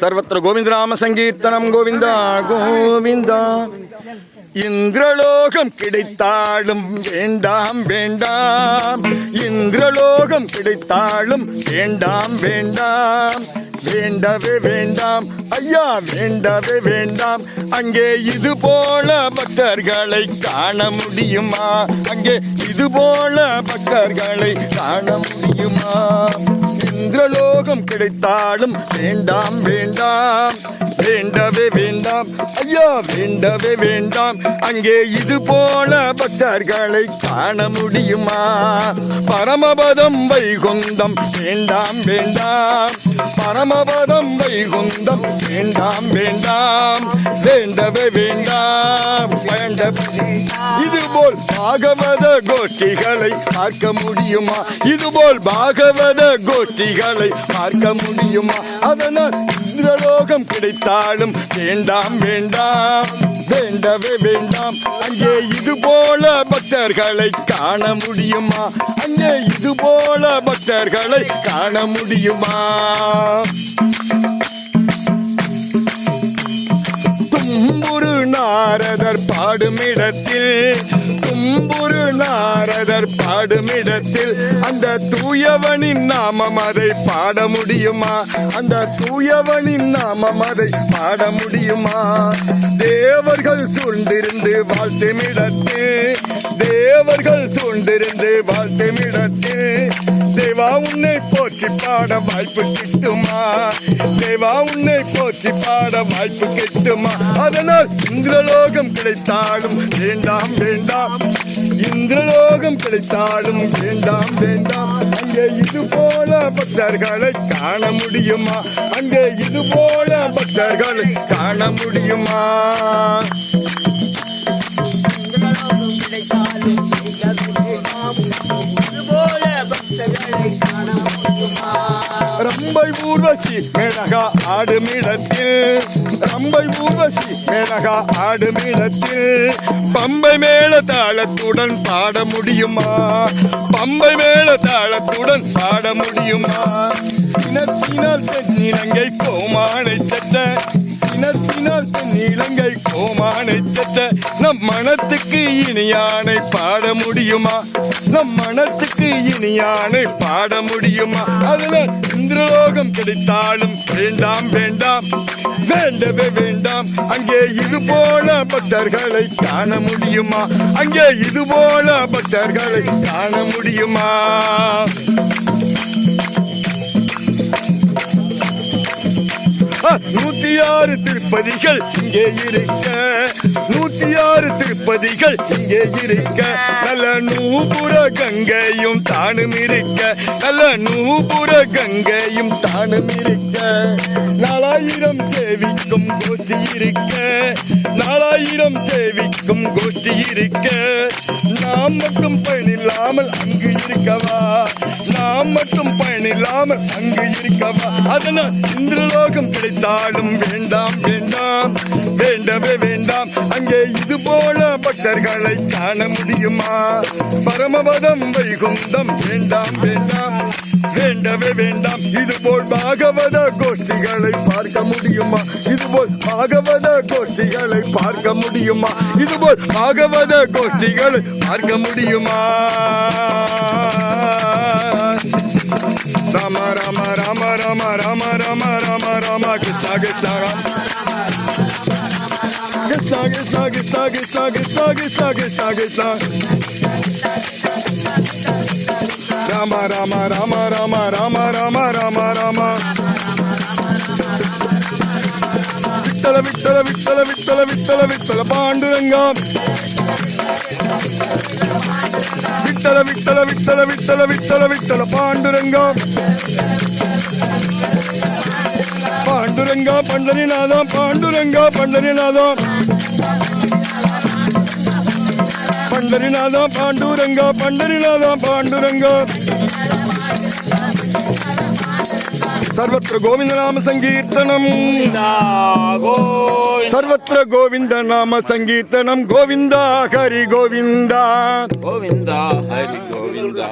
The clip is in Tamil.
சர்வத்திர கோவிந்தநாம சங்கீர்த்தனம் கோவிந்தா கோவிந்தா. இந்திரலோகம் கிடைத்தாலும் வேண்டாம் வேண்டாம். இந்திரலோகம் கிடைத்தாலும் வேண்டாம் வேண்டாம். வேண்டவே வேண்டாம் ஐயா வேண்டவே வேண்டாம். அங்கே இது போல பக்தர்களை காண முடியுமா? அங்கே இது போல பக்தர்களை காண முடியுமா? கிடைத்தாலும் வேண்டாம் வேண்டாம். வேண்டவே வேண்டாம். ஐயா வேண்டவே வேண்டாம். அங்கே இது போல பக்தர்களை காண முடியுமா? பரமபதம் வைகுந்தம் வேண்டாம் வேண்டாம். பரமபதம் வைகுந்தம் வேண்டாம் வேண்டாம். வேண்டவே வேண்டாம். வேண்டவே இதுபோல் பாகவத கோஷ்டிகளை பார்க்க முடியுமா? இதுபோல் பாகவத கோஷ்டிகளை பார்க்க முடியுமா? அதனால் இந்த லோகம் கிடைத்தாலும் வேண்டாம் வேண்டாம் வேண்டவே வேண்டாம். அங்கே இது போல பக்தர்களை காண முடியுமா? அங்கே இது போல பக்தர்களை காண முடியுமா? நாரதர் பாடுமிடத்தில் தும்புரு நாரதர் பாடுமிடத்தில் அந்த தூயவனின் நாமம் அதை பாட முடியுமா? அந்த தூயவனின் நாமம் அதை பாட முடியுமா? தேவர்கள் சூழ்ந்திருந்து வாழ்த்துமிடத்தில் தேவர்கள் சூழ்ந்திருந்து வாழ்த்துமிடத்தில் தேவா உன்னை போற்றி பாட வாய்ப்பு கிட்டுமா? தேவா உன்னை போற்றி பாட வாய்ப்பு கிட்டுமா? அதனால் இந்திரலோகம் கிடைத்தாலும் வேண்டாம் வேண்டாம். இந்திரலோகம் கிடைத்தாலும் வேண்டாம் வேண்டாம். அங்கே இது போல பக்தர்களை காண முடியுமா? அங்கே இது போல பக்தர்களை காண முடியுமா? ரம்பை ஊர்வசி மிளகா ஆடு ஆடுமிடத்தில் ரம்பை மேலகா ஆடு ஆடுமிடத்தில் பம்பை மேல தாளத்துடன் பாட முடியுமா? பம்பை மேல தாளத்துடன் பாட முடியுமா? இனத்தினால் தென்னிலங்கை கோமானை சட்ட இனத்தினால் தென்னிலங்கை கோமானை சட்ட நம் மனத்துக்கு இனியானை பாட முடியுமா? நம் மனத்துக்கு இனியானை பாட முடியுமா? அதனால் இந்திரலோகம் கிடைத்தாலும் வேண்டாம் வேண்டாம். வேண்டவே வேண்டாம். அங்கே இது போல பக்தர்களை காண முடியுமா? அங்கே இது போல பக்தர்களை காண முடியுமா? நூத்தி ஆறு திருப்பதிகள் இங்கே இருக்க. நதிகள் இங்கே இருக்க. நல்ல நூபுர கங்கையும் தானும் இருக்க. நல்ல நூபுர கங்கையும் தானும் இருக்க. நாலாயிரம் சேவிக்கும் கோஷ்டி இருக்க. நாலாயிரம் சேவிக்கும் கோஷ்டி இருக்க. நாம் மட்டும் பயனில்லாமல் அங்கு இருக்கவா? நாம் மட்டும் பயனில்லாமல் அங்கு இருக்கவா? அதனால் இந்திரலோகம் கிடைத்தாலும் வேண்டாம் வேண்டாம். வேண்டவே வேண்டாம். அங்கே இது போல பட்டர்களை காண முடியுமா? பரமபதம் வைகுந்தம் வேண்டாம் வேண்டாம். வேண்டவே வேண்டாம். இதுபோல் பாகவத கோஷ்டிகளை பார்க்க முடியுமா? இதுபோல் பாகவத கோஷ்டிகளை பார்க்க முடியுமா? இதுபோல் பாகவத கோஷ்டிகளை பார்க்க முடியுமா? Rama Rama Rama Rama Rama Rama Rama Rama Krishna Krishna Just song it, song it, song it, song it, song it, song it, song it, song. Rama, Rama, Rama, Rama, Rama, Rama, Rama, Rama. విత్తల విత్తల విత్తల విత్తల విత్తల విత్తల Panduranga విత్తల విత్తల విత్తల విత్తల విత్తల విత్తల Panduranga Panduranga பண்டனிநாதம் Panduranga பண்டனிநாதம் பண்டனிநாதம் Panduranga பண்டனிநாதம் Panduranga. सर्वत्र गोविंद नाम संकीर्तनम सर्वत्र गोविंद नाम संकीर्तनम गोविंदा हरि गोविंदा गोविंदा हरि गोविंदा